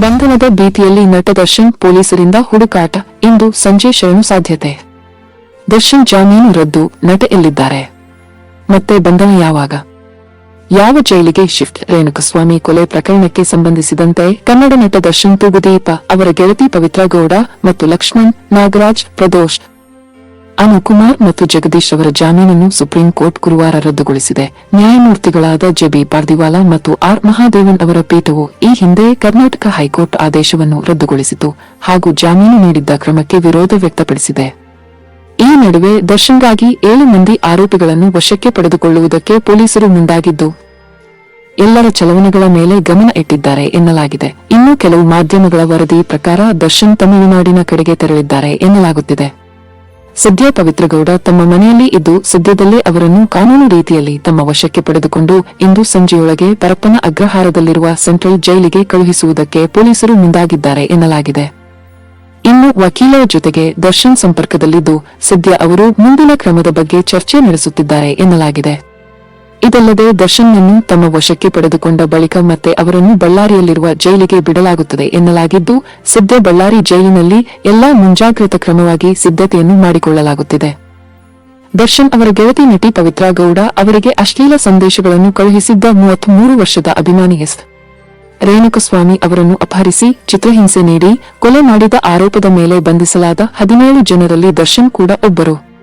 ಬಂಧನದ ಭೀತಿಯಲ್ಲಿ ನಟ ದರ್ಶನ್ ಪೊಲೀಸರಿಂದ ಹುಡುಕಾಟ. ಇಂದು ಸಂಜೆ ಶರಣು ಸಾಧ್ಯತೆ. ದರ್ಶನ್ ಜಾಮೀನು ರದ್ದು, ನಟ ಎಲ್ಲಿದ್ದಾರೆ? ಮತ್ತೆ ಬಂಧನ ಯಾವಾಗ? ಯಾವ ಜೈಲಿಗೆ ಶಿಫ್ಟ್? ರೇಣುಕಸ್ವಾಮಿ ಕೊಲೆ ಪ್ರಕರಣಕ್ಕೆ ಸಂಬಂಧಿಸಿದಂತೆ ಕನ್ನಡ ನಟ ದರ್ಶನ್ ತೂಗುದೀಪ, ಅವರ ಗೆಳತಿ ಪವಿತ್ರ ಗೌಡ ಮತ್ತು ಲಕ್ಷ್ಮಣ್ ನಾಗರಾಜ್ ಪ್ರದೋಷ್ ಅನುಕುಮಾರ್ ಮತ್ತು ಜಗದೀಶ್ ಅವರ ಜಾಮೀನನ್ನು ಸುಪ್ರೀಂ ಕೋರ್ಟ್ ಗುರುವಾರ ರದ್ದುಗೊಳಿಸಿದೆ. ನ್ಯಾಯಮೂರ್ತಿಗಳಾದ ಜೆಬಿ ಪಾರ್ದಿವಾಲ ಮತ್ತು ಆರ್ ಮಹಾದೇವನ್ ಅವರ ಪೀಠವು ಈ ಹಿಂದೆ ಕರ್ನಾಟಕ ಹೈಕೋರ್ಟ್ ಆದೇಶವನ್ನು ರದ್ದುಗೊಳಿಸಿತು ಹಾಗೂ ಜಾಮೀನು ನೀಡಿದ್ದ ಕ್ರಮಕ್ಕೆ ವಿರೋಧ ವ್ಯಕ್ತಪಡಿಸಿದೆ. ಈ ನಡುವೆ ದರ್ಶನ್ಗಾಗಿ ಏಳು ಮಂದಿ ಆರೋಪಿಗಳನ್ನು ವಶಕ್ಕೆ ಪಡೆದುಕೊಳ್ಳುವುದಕ್ಕೆ ಪೊಲೀಸರು ಮುಂದಾಗಿದ್ದು, ಎಲ್ಲರ ಚಲವಣೆಗಳ ಮೇಲೆ ಗಮನ ಇಟ್ಟಿದ್ದಾರೆ ಎನ್ನಲಾಗಿದೆ. ಇನ್ನೂ ಕೆಲವು ಮಾಧ್ಯಮಗಳ ವರದಿ ಪ್ರಕಾರ ದರ್ಶನ್ ತಮಿಳುನಾಡಿನ ಕಡೆಗೆ ತೆರಳಿದ್ದಾರೆ ಎನ್ನಲಾಗುತ್ತಿದೆ. ಸದ್ಯ ಪವಿತ್ರಗೌಡ ತಮ್ಮ ಮನೆಯಲ್ಲಿ ಇದ್ದು ಸದ್ಯದಲ್ಲೇ ಅವರನ್ನು ಕಾನೂನು ರೀತಿಯಲ್ಲಿ ತಮ್ಮ ವಶಕ್ಕೆ ಪಡೆದುಕೊಂಡು ಇಂದು ಸಂಜೆಯೊಳಗೆ ಪರಪ್ಪನ ಅಗ್ರಹಾರದಲ್ಲಿರುವ ಸೆಂಟ್ರಲ್ ಜೈಲಿಗೆ ಕಳುಹಿಸುವುದಕ್ಕೆ ಪೊಲೀಸರು ಮುಂದಾಗಿದ್ದಾರೆ ಎನ್ನಲಾಗಿದೆ. ಇನ್ನು ವಕೀಲರ ಜೊತೆಗೆ ದರ್ಶನ್ ಸಂಪರ್ಕದಲ್ಲಿದ್ದು ಸದ್ಯ ಅವರು ಮುಂದಿನ ಕ್ರಮದ ಬಗ್ಗೆ ಚರ್ಚೆ ನಡೆಸುತ್ತಿದ್ದಾರೆ ಎನ್ನಲಾಗಿದೆ. ಇದಲ್ಲದೆ ದರ್ಶನ್ನನ್ನು ತಮ್ಮ ವಶಕ್ಕೆ ಪಡೆದುಕೊಂಡ ಬಳಿಕ ಮತ್ತೆ ಅವರನ್ನು ಬಳ್ಳಾರಿಯಲ್ಲಿರುವ ಜೈಲಿಗೆ ಬಿಡಲಾಗುತ್ತದೆ ಎನ್ನಲಾಗಿದ್ದು ಸದ್ಯ ಬಳ್ಳಾರಿ ಜೈಲಿನಲ್ಲಿ ಎಲ್ಲಾ ಮುಂಜಾಗ್ರತಾ ಕ್ರಮವಾಗಿ ಸಿದ್ಧತೆಯನ್ನು ಮಾಡಿಕೊಳ್ಳಲಾಗುತ್ತಿದೆ. ದರ್ಶನ್ ಅವರ ಗೆಳತಿ ನಟಿ ಪವಿತ್ರಾ ಗೌಡ ಅವರಿಗೆ ಅಶ್ಲೀಲ ಸಂದೇಶಗಳನ್ನು ಕಳುಹಿಸಿದ್ದ ಮೂವತ್ಮೂರು ವರ್ಷದ ಅಭಿಮಾನಿ ಎಸ್. ರೇಣುಕಸ್ವಾಮಿ ಅವರನ್ನು ಅಪಹರಿಸಿ ಚಿತ್ರಹಿಂಸೆ ನೀಡಿ ಕೊಲೆ ಮಾಡಿದ ಆರೋಪದ ಮೇಲೆ ಬಂಧಿಸಲಾದ ಹದಿನೇಳು ಜನರಲ್ಲಿ ದರ್ಶನ್ ಕೂಡ ಒಬ್ಬರು.